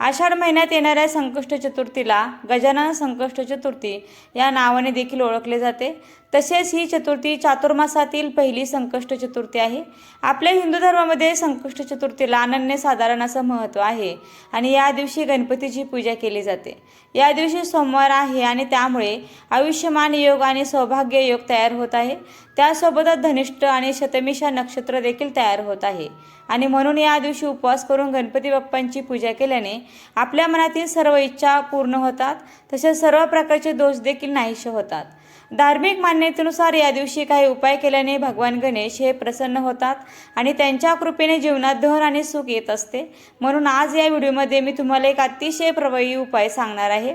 आषाढ महिन्यात येणाऱ्या संकष्ट चतुर्थीला गजानन संकष्ट चतुर्थी या नावाने देखील ओळखले जाते. तसेच ही चतुर्थी चातुर्मासातील पहिली संकष्ट चतुर्थी आहे. आपल्या हिंदू धर्मामध्ये संकष्ट चतुर्थीला अनन्यसाधारण असं महत्त्व आहे आणि या दिवशी गणपतीची पूजा केली जाते. या दिवशी सोमवार आहे आणि त्यामुळे आयुष्यमान योग आणि सौभाग्य योग तयार होत आहे. त्यासोबतच धनिष्ठ आणि शतमिशा नक्षत्र देखील तयार होत आहे. आणि म्हणून या दिवशी उपवास करून गणपती बाप्पांची पूजा केल्याने आपल्या मनातील सर्व इच्छा पूर्ण होतात. तसेच सर्व प्रकारचे दोष देखील नाहीसे होतात. धार्मिक मान्यतेनुसार या दिवशी काही उपाय केल्याने भगवान गणेश हे प्रसन्न होतात आणि त्यांच्या कृपेने जीवनात धन आणि सुख येत असते. म्हणून आज या व्हिडिओमध्ये मी तुम्हाला एक अतिशय प्रभावी उपाय सांगणार आहे.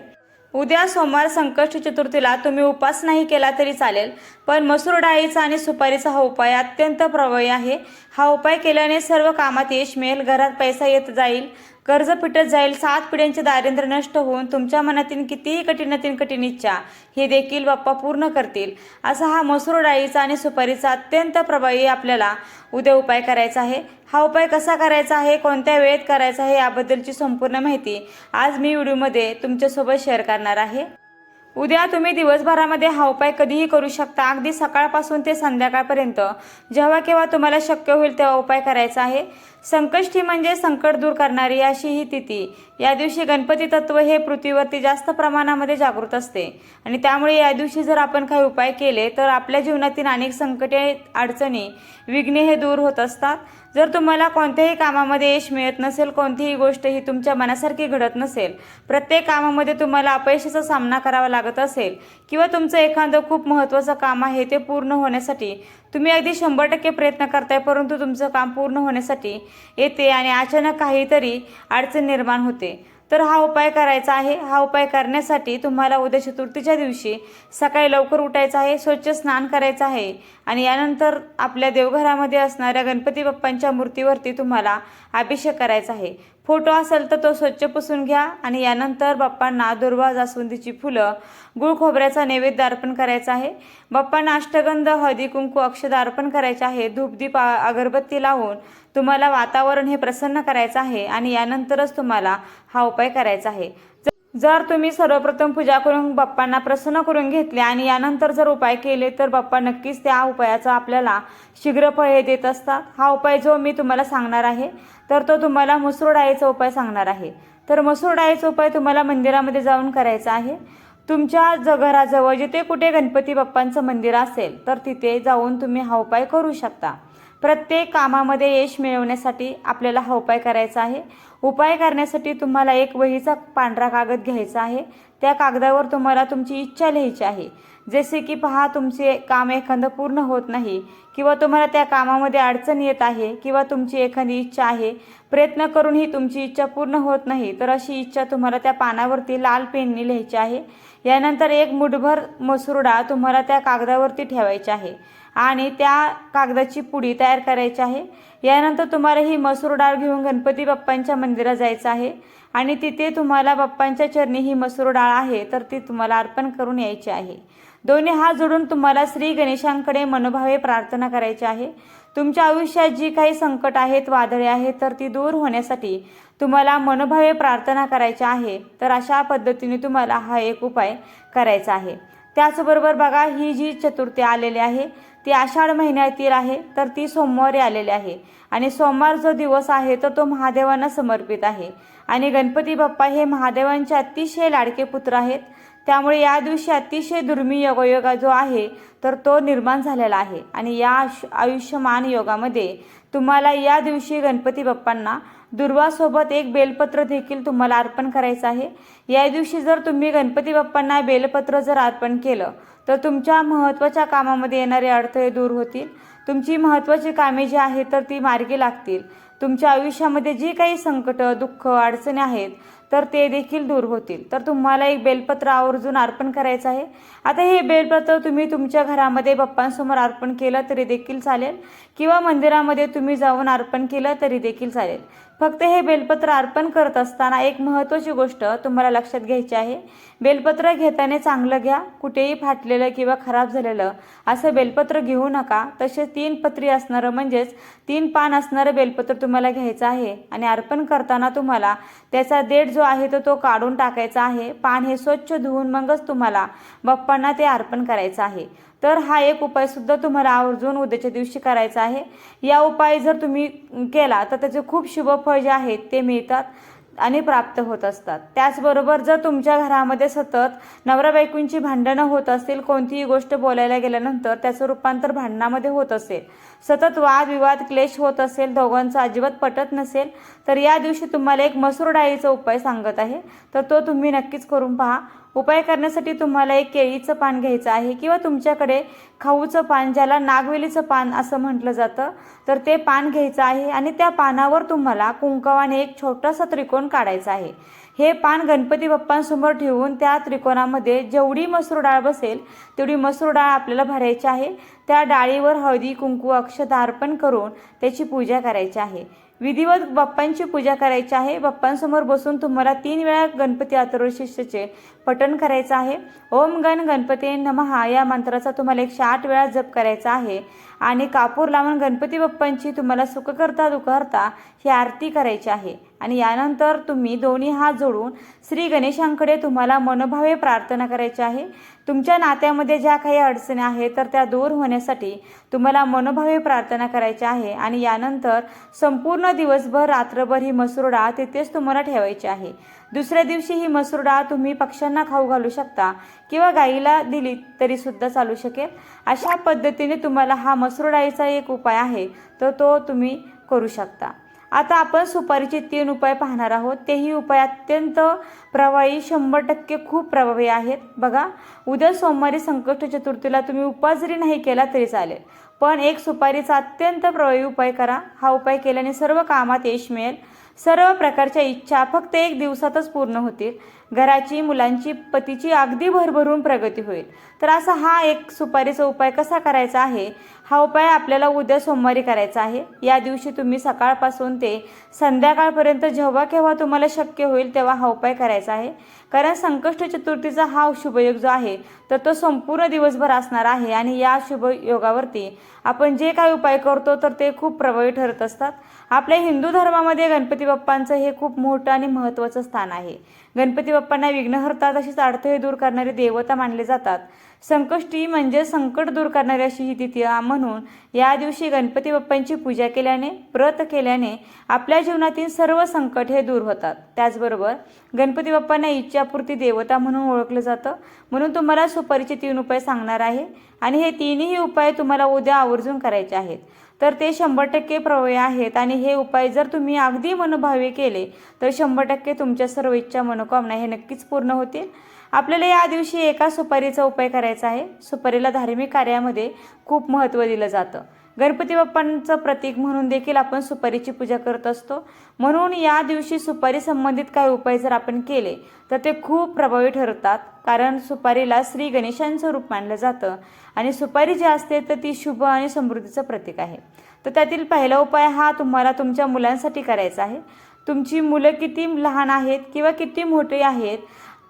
उद्या सोमवार संकष्ट चतुर्थीला तुम्ही उपास नाही केला तरी चालेल पण मसूर डाळीचा आणि सुपारीचा हा उपाय अत्यंत प्रभावी आहे. हा उपाय केल्याने सर्व कामात यश मिळेल घरात पैसा येत जाईल. कर्ज फिटत जाईल सात पिढ्यांचे दारिद्र्य नष्ट होऊन तुमच्या मनातील कितीही कठीणातील कठीण इच्छा हे देखील बाप्पा पूर्ण करतील. असा हा मसूर डाळीचा आणि सुपारीचा अत्यंत प्रभावी आपल्याला उद्या उपाय करायचा आहे. हा उपाय कसा करायचा आहे कोणत्या वेळेत करायचा आहे याबद्दलची संपूर्ण माहिती आज मी व्हिडिओमध्ये तुमच्यासोबत शेअर करणार आहे. उद्या तुम्ही दिवसभरामध्ये हा उपाय कधीही करू शकता. अगदी सकाळपासून ते संध्याकाळपर्यंत. जेव्हा केव्हा तुम्हाला शक्य होईल तेव्हा उपाय करायचा आहे. संकष्टी म्हणजे संकट दूर करणारी अशी ही तिथी. या दिवशी गणपती तत्व हे पृथ्वीवरती जास्त प्रमाणामध्ये जागृत असते. आणि त्यामुळे या दिवशी जर आपण काही उपाय केले तर आपल्या जीवनातील अनेक संकटे अडचणी विघ्ने हे दूर होत असतात. जर तुम्हाला कोणत्याही कामामध्ये यश मिळत नसेल कोणतीही गोष्ट ही तुमच्या मनासारखी घडत नसेल प्रत्येक कामामध्ये तुम्हाला अपयशाचा सामना करावा लागत असेल किंवा तुमचं एखादं खूप महत्त्वाचं काम आहे ते पूर्ण होण्यासाठी तुम्ही अगदी शंभर टक्के प्रयत्न करताय परंतु तुमचं काम पूर्ण होण्यासाठी येते आणि अचानक काहीतरी अडचण निर्माण होते. तर हा उपाय करायचा आहे. हा उपाय करण्यासाठी तुम्हाला उद्या चतुर्थीच्या दिवशी सकाळी लवकर उठायचं आहे स्वच्छ स्नान करायचं आहे आणि यानंतर आपल्या देवघरामध्ये असणाऱ्या गणपती बाप्पांच्या मूर्तीवरती तुम्हाला अभिषेक करायचा आहे. फोटो असेल तर तो स्वच्छ पुसून घ्या आणि यानंतर बाप्पांना दुर्वा जास्वंदीची फुलं गुळ खोबऱ्याचा नैवेद्य अर्पण करायचा आहे. बाप्पांना अष्टगंध हळदी कुंकू अक्षद अर्पण करायचे आहे. धूपदीप अगरबत्ती लावून तुम्हाला वातावरण हे प्रसन्न करायचं आहे आणि यानंतरच तुम्हाला हा उपाय करायचा आहे. जर तुम्ही सर्वप्रथम पूजा करून बाप्पांना प्रसन्न करून घेतले आणि यानंतर जर उपाय केले तर बाप्पा नक्कीच त्या उपायाचा आपल्याला शीघ्र फळ हे देत असतात. हा उपाय जो मी तुम्हाला सांगणार आहे तर तो तुम्हाला मसूर डाळीचा उपाय सांगणार आहे. तर मसूर डाळीचा उपाय तुम्हाला मंदिरामध्ये जाऊन करायचा आहे. तुमच्या ज घराजवळ जिथे कुठे गणपती बाप्पांचं मंदिर असेल तर तिथे जाऊन तुम्ही हा उपाय करू शकता. प्रत्येक कामामध्ये यश मिळवण्यासाठी आपल्याला हा उपाय करायचा आहे. उपाय करण्यासाठी तुम्हाला एक वहीचा पांढरा कागद घ्यायचा आहे. त्या कागदावर तुम्हाला तुमची इच्छा लिहायची आहे. जसे की पहा तुमचे काम एखादं पूर्ण होत नाही किंवा तुम्हाला त्या कामामध्ये अडचण येत आहे किंवा तुमची एखादी इच्छा आहे प्रयत्न करूनही तुमची इच्छा पूर्ण होत नाही तर अशी इच्छा तुम्हाला त्या पानावरती लाल पेनने लिहायची आहे. यानंतर एक मुठभर मसूर डाळ तुम्हाला त्या कागदावरती ठेवायची आहे आणि त्या कागदाची पुडी तयार करायची आहे. यानंतर तुम्हाला ही मसूर डाळ घेऊन गणपती बाप्पांच्या मंदिरात जायचं आहे. आणि तिथे तुम्हाला बाप्पांच्या चरणी ही मसूर डाळ आहे तर ती तुम्हाला अर्पण करून यायची आहे. दोन्ही हात जोडून तुम्हाला श्री गणेशांकडे मनोभावे प्रार्थना करायची आहे. तुमच्या आयुष्यात जी काही संकट आहेत वादळे आहेत तर ती दूर होण्यासाठी तुम्हाला मनोभावे प्रार्थना करायची आहे तर अशा पद्धतीने तुम्हाला हा एक उपाय करायचा आहे. त्याचबरोबर बघा ही जी चतुर्थी आलेली आहे ती आषाढ महिन्यातील आहे तर ती सोमवारी आलेली आहे. आणि सोमवार जो दिवस आहे तर तो महादेवांना समर्पित आहे. आणि गणपती बाप्पा हे महादेवांचे अतिशय लाडके पुत्र आहेत. त्यामुळे या दिवशी अतिशय दुर्मिळ योगयोगा जो आहे तर तो निर्माण झालेला आहे. आणि या आयुष्यमान योगामध्ये तुम्हाला या दिवशी गणपती बाप्पांना दुर्वासोबत एक बेलपत्र देखील तुम्हाला अर्पण करायचं आहे. या दिवशी जर तुम्ही गणपती बाप्पांना बेलपत्र जर अर्पण केलं तर तुमच्या महत्त्वाच्या कामामध्ये येणारे अडथळे दूर होतील. तुमची महत्त्वाची कामे जी आहेत तर ती मार्गी लागतील. तुमच्या आयुष्यामध्ये जी काही संकट दुःख अडचणी आहेत तर ते देखील दूर होतील. तर तुम्हाला एक बेलपत्र आवर्जून अर्पण करायचं आहे. आता हे बेलपत्र तुम्ही तुमच्या घरामध्ये बाप्पांसमोर अर्पण केलं तरी देखील चालेल. किंवा मंदिरामध्ये तुम्ही जाऊन अर्पण केलं तरी देखील चालेल. फक्त हे बेलपत्र अर्पण करत असताना एक महत्त्वाची गोष्ट तुम्हाला लक्षात घ्यायची आहे. बेलपत्र घेताना चांगलं घ्या कुठेही फाटलेलं किंवा खराब झालेलं असं बेलपत्र घेऊ नका. तसे तीन पत्री असणारं म्हणजेच तीन पान असणारं बेलपत्र तुम्हाला घ्यायचं आहे आणि अर्पण करताना तुम्हाला त्याचा देठ जो आहे तो तो काढून टाकायचा आहे. पान हे स्वच्छ धुवून मगच तुम्हाला बाप्पांना ते अर्पण करायचं आहे. तर हा एक उपायसुद्धा तुम्हाला आवर्जून उद्याच्या दिवशी करायचा आहे. या उपाय जर तुम्ही केला तर त्याचे खूप शुभ फळ जे आहेत ते मिळतात आणि प्राप्त होत असतात. त्याचबरोबर जर तुमच्या घरामध्ये सतत नवरा बायकोंची भांडणं होत असतील कोणतीही गोष्ट बोलायला गेल्यानंतर त्याचं रूपांतर भांडणामध्ये होत असेल सतत वादविवाद क्लेश होत असेल दोघांचं अजिबात पटत नसेल तर या दिवशी तुम्हाला एक मसूर डाळीचा उपाय सांगत आहे. तर तो तुम्ही नक्कीच करून पहा. उपाय करण्यासाठी तुम्हाला एक केळीचं पान घ्यायचं आहे किंवा तुमच्याकडे खाऊचं पान ज्याला नागवेलीचं पान असं म्हटलं जातं तर ते पान घ्यायचं आहे आणि त्या पानावर तुम्हाला कुंकवाने एक छोटासा त्रिकोण काढायचा आहे. हे पान गणपती बाप्पांसमोर ठेवून त्या त्रिकोणामध्ये जेवढी मसूर डाळ बसेल तेवढी मसूर डाळ आपल्याला भरायची आहे. त्या डाळीवर हळदी कुंकू अक्षता अर्पण करून त्याची पूजा करायची आहे. विधिवत बाप्पांची पूजा करायची आहे. बाप्पांसमोर बसून तुम्हाला तीन वेळा गणपती अथर्वशिष्याचे पठण करायचं आहे. ओम गण गणपती नमहा या मंत्राचा तुम्हाला एकशे आठ वेळा जप करायचा आहे. आणि कापूर लावून गणपती बाप्पांची तुम्हाला सुखकर्ता दुखहर्ता ही आरती करायची आहे. आणि यानंतर तुम्ही दोन्ही हात जोडून श्री गणेशांकडे तुम्हाला मनोभावे प्रार्थना करायची आहे. तुमच्या नात्यामध्ये ज्या काही अडचणी आहेत तर त्या दूर होण्यासाठी तुम्हाला मनोभावे प्रार्थना करायची आहे. आणि यानंतर संपूर्ण दिवसभर रात्रभर ही मसूर डाळ तिथेच तुम्हाला ठेवायची आहे. दुसऱ्या दिवशी ही मसूर डाळ तुम्ही पक्ष्यांना खाऊ घालू शकता किंवा गाईला दिली तरी सुद्धा चालू शकेल. अशा पद्धतीने तुम्हाला हा मसूर डाळीचा एक उपाय आहे तर तो तुम्ही करू शकता. आता आपण सुपारीचे तीन उपाय पाहणार आहोत. तेही उपाय अत्यंत प्रभावी शंभर टक्के खूप प्रभावी आहेत. बघा उद्या सोमवारी संकष्ट चतुर्थीला तुम्ही उपास जरी नाही केला तरी चालेल. पण एक सुपारीचा अत्यंत प्रभावी उपाय करा. हा उपाय केल्याने सर्व कामात यश मिळेल. सर्व प्रकारच्या इच्छा फक्त एक दिवसातच पूर्ण होतील. घराची मुलांची पतीची अगदी भरभरून प्रगती होईल. तर असा हा एक सुपारीचा उपाय कसा करायचा आहे? हा उपाय आपल्याला उद्या सोमवारी करायचा आहे. या दिवशी तुम्ही सकाळपासून ते संध्याकाळपर्यंत जेव्हा केव्हा तुम्हाला शक्य होईल तेव्हा हा उपाय करायचा आहे. कारण संकष्ट चतुर्थीचा हा शुभयोग जो आहे तर तो संपूर्ण दिवसभर असणार आहे आणि या शुभयोगावरती आपण जे काही उपाय करतो तर ते खूप प्रभावी ठरत असतात. आपल्या हिंदू धर्मामध्ये गणपती बाप्पांचं हे खूप मोठं आणि महत्त्वाचं स्थान आहे. गणपती बाप्पांना विघ्नहर्ता तसेच अडथळे दूर करणारे देवता मानले जातात. संकष्टी म्हणजे संकट दूर करणारी अशी ही तिथी म्हणून या दिवशी गणपती बाप्पांची पूजा केल्याने व्रत केल्याने आपल्या जीवनातील सर्व संकट हे दूर होतात. त्याचबरोबर गणपती बाप्पांना इच्छापूर्ती देवता म्हणून ओळखलं जातं. म्हणून तुम्हाला सुपारीचे तीन उपाय सांगणार आहे आणि हे तीनही उपाय तुम्हाला उद्या आवर्जून करायचे आहेत. तर ते शंभर टक्के प्रभावी आहेत. आणि हे उपाय जर तुम्ही अगदी मनोभावे केले तर शंभर टक्के तुमच्या सर्व इच्छा मनोकामना हे नक्कीच पूर्ण होतील. आपल्याला या दिवशी एका सुपारीचा उपाय करायचा आहे. सुपारीला धार्मिक कार्यामध्ये खूप महत्त्व दिलं जातं. गणपती बाप्पांचं प्रतीक म्हणून देखील आपण सुपारीची पूजा करत असतो. म्हणून या दिवशी सुपारी संबंधित काही उपाय जर आपण केले तर ते खूप प्रभावी ठरतात. कारण सुपारीला श्री गणेशांचं रूप मानलं जातं आणि सुपारी जी असते तर ती शुभ आणि समृद्धीचं प्रतीक आहे. तर त्यातील पहिला उपाय हा तुम्हाला तुमच्या मुलांसाठी करायचा आहे. तुमची मुलं किती लहान आहेत किंवा किती मोठी आहेत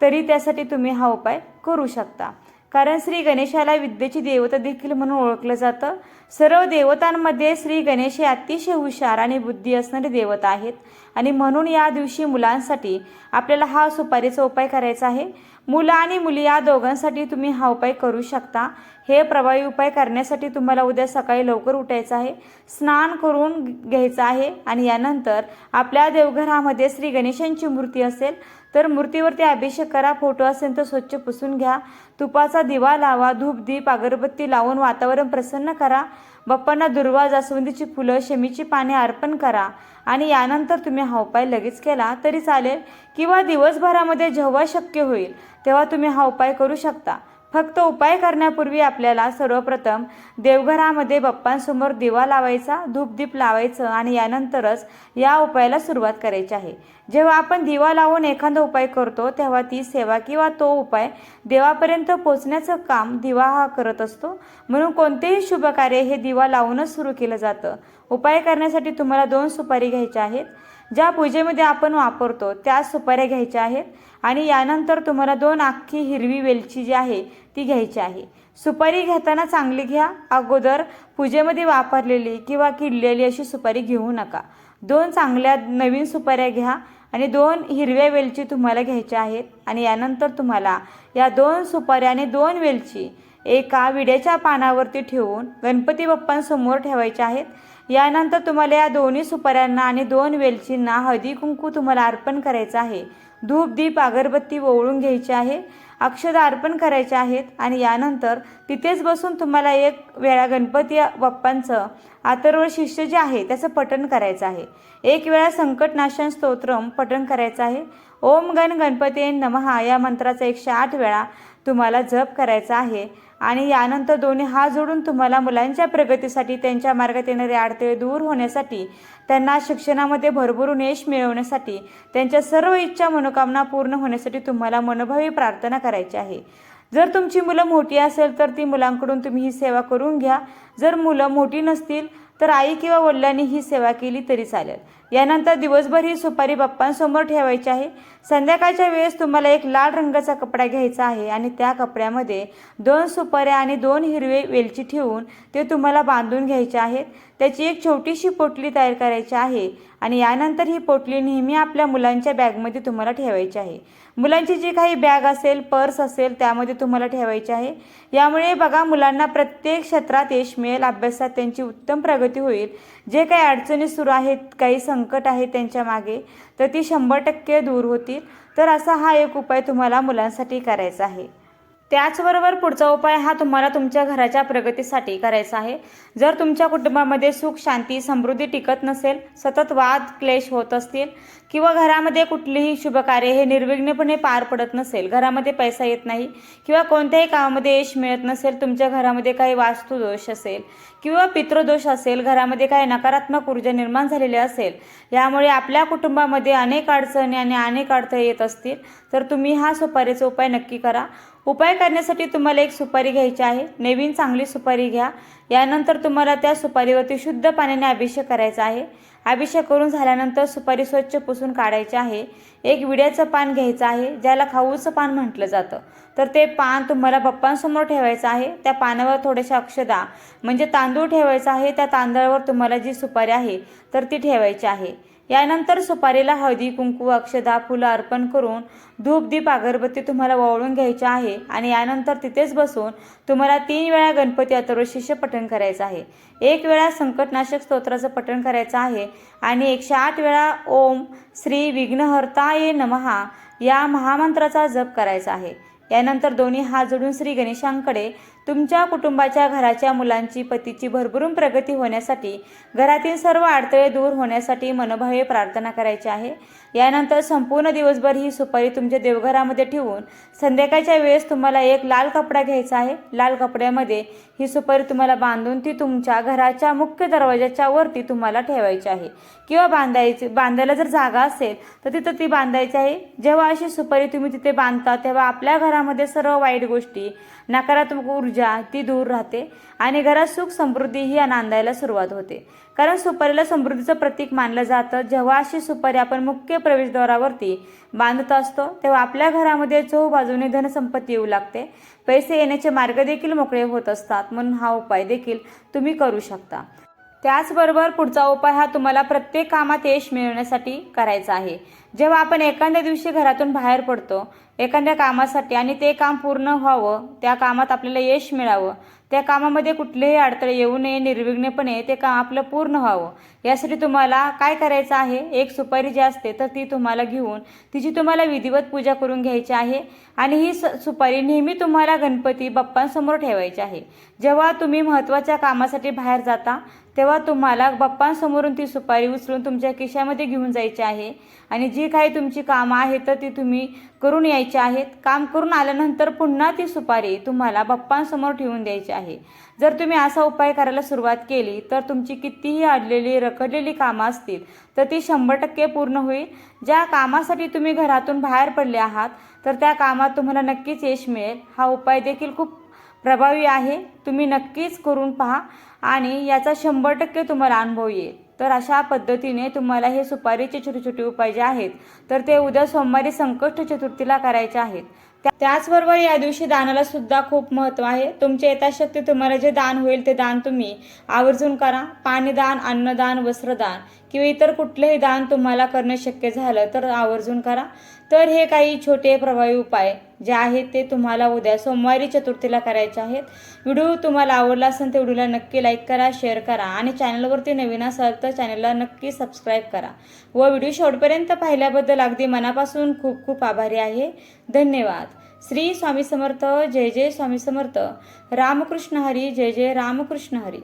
तरी त्यासाठी तुम्ही हा उपाय करू शकता. कारण श्री गणेशाला विद्येची देवता देखील म्हणून ओळखलं जातं. सर्व देवतांमध्ये श्री गणेश हे अतिशय हुशार आणि बुद्धी असणारे देवता आहेत. आणि म्हणून या दिवशी मुलांसाठी आपल्याला हा सुपारीचा उपाय करायचा आहे. मुलं आणि मुली या दोघांसाठी तुम्ही हा उपाय करू शकता. हे प्रभावी उपाय करण्यासाठी तुम्हाला उद्या सकाळी लवकर उठायचं आहे. स्नान करून घ्यायचं आहे आणि यानंतर आपल्या देवघरामध्ये श्री गणेशांची मूर्ती असेल तर मूर्तीवरती अभिषेक करा फोटो असेल तर स्वच्छ पुसून घ्या. तुपाचा दिवा लावा धूप दीप अगरबत्ती लावून वातावरण प्रसन्न करा. बाप्पांना दुर्वा जास्वंदीची फुलं शमीची पाने अर्पण करा आणि यानंतर तुम्ही हा उपाय लगेच केला तरी चालेल किंवा दिवसभरामध्ये जेव्हा शक्य होईल तेव्हा तुम्ही हा उपाय करू शकता. फक्त उपाय करण्यापूर्वी आपल्याला सर्वप्रथम देवघरामध्ये बाप्पांसमोर दिवा लावायचा धूपदीप लावायचं आणि यानंतरच या उपायाला सुरुवात करायची आहे. जेव्हा आपण दिवा लावून एखादा उपाय करतो तेव्हा ती सेवा किंवा तो उपाय देवापर्यंत पोचण्याचं काम दिवा हा करत असतो. म्हणून कोणतेही शुभ कार्य हे दिवा लावूनच सुरू केलं जातं. उपाय करण्यासाठी तुम्हाला दोन सुपारी घ्यायच्या आहेत. ज्या पूजेमध्ये आपण वापरतो त्या सुपाऱ्या घ्यायच्या आहेत आणि यानंतर तुम्हाला दोन अख्खी हिरवी वेलची जी आहे ती घ्यायची आहे. सुपारी घेताना चांगली घ्या. अगोदर पूजेमध्ये वापरलेली किंवा किडलेली अशी सुपारी घेऊ नका. दोन चांगल्या नवीन सुपाऱ्या घ्या आणि दोन हिरव्या वेलची तुम्हाला घ्यायच्या आहेत आणि यानंतर तुम्हाला या दोन सुपाऱ्या आणि दोन वेलची एका विड्याच्या पानावरती ठेवून गणपती बाप्पांसमोर ठेवायच्या आहेत. यानंतर तुम्हाला या दोन्ही सुपाऱ्यांना आणि दोन वेलचींना हळदी कुंकू तुम्हाला अर्पण करायचं आहे. धूप दीप अगरबत्ती ओवळून घ्यायची आहे. अक्षदा अर्पण करायचे आहेत आणि यानंतर तिथेच बसून तुम्हाला एक वेळा गणपती बाप्पांचं आतर्व शिष्य जे आहे त्याचं पठण करायचं आहे. एक वेळा संकटनाशन स्तोत्रम पठण करायचं आहे. ओम गण गणपती नमहा या मंत्राचा एकशे आठ वेळा तुम्हाला जप करायचा आहे आणि यानंतर दोन्ही हात जोडून तुम्हाला मुलांच्या प्रगतीसाठी त्यांच्या मार्गात येणारे अडथळे दूर होण्यासाठी त्यांना शिक्षणामध्ये भरभरून यश मिळवण्यासाठी त्यांच्या सर्व इच्छा मनोकामना पूर्ण होण्यासाठी तुम्हाला मनोभावी प्रार्थना करायची आहे. जर तुमची मुलं मोठी असेल तर ती मुलांकडून तुम्ही ही सेवा करून घ्या. जर मुलं मोठी नसतील तर आई किंवा वडिलांनी ही सेवा केली तरी चालेल. यानंतर दिवसभर ही सुपारी बाप्पांसमोर ठेवायची आहे. संध्याकाळच्या वेळेस तुम्हाला एक लाल रंगाचा कपडा घ्यायचा आहे आणि त्या कपड्यामध्ये दोन सुपाऱ्या आणि दोन हिरवे वेलची ठेवून ते तुम्हाला बांधून घ्यायचे आहेत. त्याची एक छोटीशी पोटली तयार करायची आहे आणि यानंतर ही पोटली नेहमी आपल्या मुलांच्या बॅगमध्ये तुम्हाला ठेवायची आहे. मुलांची जी काही बॅग असेल पर्स असेल त्यामध्ये तुम्हाला ठेवायची आहे. यामुळे बघा मुलांना प्रत्येक क्षेत्रात यश मिळेल अभ्यासात त्यांची उत्तम प्रगती होईल. जे काही अडचणी सुरू आहेत काही संकट आहे त्यांच्या मागे तर ती शंभर टक्के दूर होतील. तर असा हा एक उपाय तुम्हाला मुलांसाठी करायचा आहे. त्याचबरोबर पुढचा उपाय हा तुम्हाला तुमच्या घराच्या प्रगतीसाठी करायचा आहे. जर तुमच्या कुटुंबामध्ये सुख शांती समृद्धी टिकत नसेल सतत वाद क्लेश होत असतील किंवा घरामध्ये कुठलीही शुभकार्य हे निर्विघ्नपणे पार पडत नसेल घरामध्ये पैसा येत नाही किंवा कोणत्याही कामामध्ये यश मिळत नसेल तुमच्या घरामध्ये काही वास्तुदोष असेल किंवा पितृदोष असेल घरामध्ये काही नकारात्मक ऊर्जा निर्माण झालेली असेल यामुळे आपल्या कुटुंबामध्ये अनेक अडचणी आणि अनेक अडथळे येत असतील तर तुम्ही हा सुपारीचा उपाय नक्की करा. उपाय करण्यासाठी तुम्हाला एक सुपारी घ्यायची आहे. नवीन चांगली सुपारी घ्या. यानंतर तुम्हाला त्या सुपारीवरती शुद्ध पाण्याने अभिषेक करायचा आहे. अभिषेक करून झाल्यानंतर सुपारी स्वच्छ पुसून काढायची आहे. एक विड्याचं पान घ्यायचं आहे ज्याला खाऊचं पान म्हटलं जातं. तर ते पान तुम्हाला बाप्पांसमोर ठेवायचं आहे. त्या पानावर थोडेसे अक्षदा म्हणजे तांदूळ ठेवायचा आहे. त्या तांदळावर तुम्हाला जी सुपारी आहे तर ती ठेवायची आहे. यानंतर सुपारीला हळदी कुंकू अक्षदा फुलं अर्पण करून धूप दीप अगरबत्ती तुम्हाला वळून घ्यायची आहे आणि यानंतर तिथेच बसून तुम्हाला तीन वेळा गणपती अथर्व पठण करायचं आहे. एक वेळा संकटनाशक स्तोत्राचं पठण करायचं आहे आणि एकशे आठ वेळा ओम श्री विघ्नहर्ताये नमहा या महामंत्राचा जप करायचा आहे. यानंतर दोन्ही हात जोडून श्री गणेशांकडे तुमच्या कुटुंबाच्या घराच्या मुलांची पतीची भरभरून प्रगती होण्यासाठी घरातील सर्व अडथळे दूर होण्यासाठी मनोभावे प्रार्थना करायची आहे. यानंतर संपूर्ण दिवसभर ही सुपारी तुमच्या देवघरामध्ये ठेवून संध्याकाळच्या वेळेस तुम्हाला एक लाल कपडा घ्यायचा आहे. लाल कपड्यामध्ये ही सुपारी तुम्हाला बांधून ती तुमच्या घराच्या मुख्य दरवाजाच्या वरती तुम्हाला ठेवायची आहे. किंवा बांधायची बांधायला जर जागा असेल तर तिथं ती बांधायची आहे. जेव्हा अशी सुपारी तुम्ही तिथे बांधता तेव्हा आपल्या घरामध्ये सर्व वाईट गोष्टी नकारात्मक ऊर्जा ती दूर राहते आणि घरात सुख समृद्धी ही नांदायला सुरुवात होते. कारण सुपारीला समृद्धीचं प्रतीक मानलं जातं. जेव्हा अशी सुपारी आपण मुख्य प्रवेशद्वारावरती बांधत असतो तेव्हा आपल्या घरामध्ये चहूबाजूने धनसंपत्ती येऊ लागते. पैसे येण्याचे मार्ग देखील मोकळे होत असतात. म्हणून हा उपाय देखील तुम्ही करू शकता. त्याचबरोबर पुढचा उपाय हा तुम्हाला प्रत्येक कामात यश मिळवण्यासाठी करायचा आहे. जेव्हा आपण एखाद्या दिवशी घरातून बाहेर पडतो एखाद्या कामासाठी आणि ते काम पूर्ण व्हावं त्या कामात आपल्याला यश मिळावं त्या कामामध्ये कुठलेही अडथळे येऊ नये निर्विघ्नपणे ते काम आपलं पूर्ण व्हावं यासाठी तुम्हाला काय करायचं आहे? एक सुपारी जी असते तर ती तुम्हाला घेऊन तिची तुम्हाला विधिवत पूजा करून घ्यायची आहे आणि ही स सुपारी नेहमी तुम्हाला गणपती बाप्पांसमोर ठेवायची आहे. जेव्हा तुम्ही महत्त्वाच्या कामासाठी बाहेर जाता तेव्हा तुम्हाला बाप्पांसमोरून ती सुपारी उचलून तुमच्या खिशामध्ये घेऊन जायची आहे. आणि जी काही तुमची कामं आहेत तर ती तुम्ही करून यायची आहेत. काम करून आल्यानंतर पुन्हा ती सुपारी तुम्हाला बाप्पांसमोर ठेवून द्यायची आहे. जर तुम्ही असा उपाय करायला सुरुवात केली तर तुमची कितीही अडलेली रखडलेली कामं असतील तर ती शंभर टक्के पूर्ण होईल. ज्या कामासाठी तुम्ही घरातून बाहेर पडले आहात तर त्या कामात तुम्हाला नक्कीच यश मिळेल. हा उपाय देखील खूप प्रभावी आहे. तुम्ही नक्कीच करून पहा. आणि याचा शंभर टक्के तुम्हाला अनुभव येईल. तर अशा पद्धतीने तुम्हाला हे सुपारीचे छोटे छोटे उपाय जे आहेत तर ते उद्या सोमवारी संकष्ट चतुर्थीला करायचे आहेत. त्याचबरोबर या दिवशी दानाला सुद्धा खूप महत्त्व आहे. तुमच्या यथाशक्ती तुम्हाला जे दान होईल ते दान तुम्ही आवर्जून करा. पाणीदान अन्नदान वस्त्रदान किंवा इतर कुठलंही दान तुम्हाला करणं शक्य झालं तर आवर्जून करा. तर हे काही छोटे प्रभावी उपाय जे आहेत ते तुम्हाला उद्या सोमवारी चतुर्थीला करायचे आहेत. व्हिडिओ तुम्हाला आवडला असेल तर व्हिडिओला नक्की लाईक करा शेअर करा आणि चॅनलवरती नवीन असाल तर चॅनलला नक्की सबस्क्राईब करा. व व्हिडिओ शेवटपर्यंत पाहिल्याबद्दल अगदी मनापासून खूप खूप आभारी आहे. धन्यवाद. श्री स्वामी समर्थ जय जय स्वामी समर्थ. रामकृष्ण हरी जय जय रामकृष्ण हरी.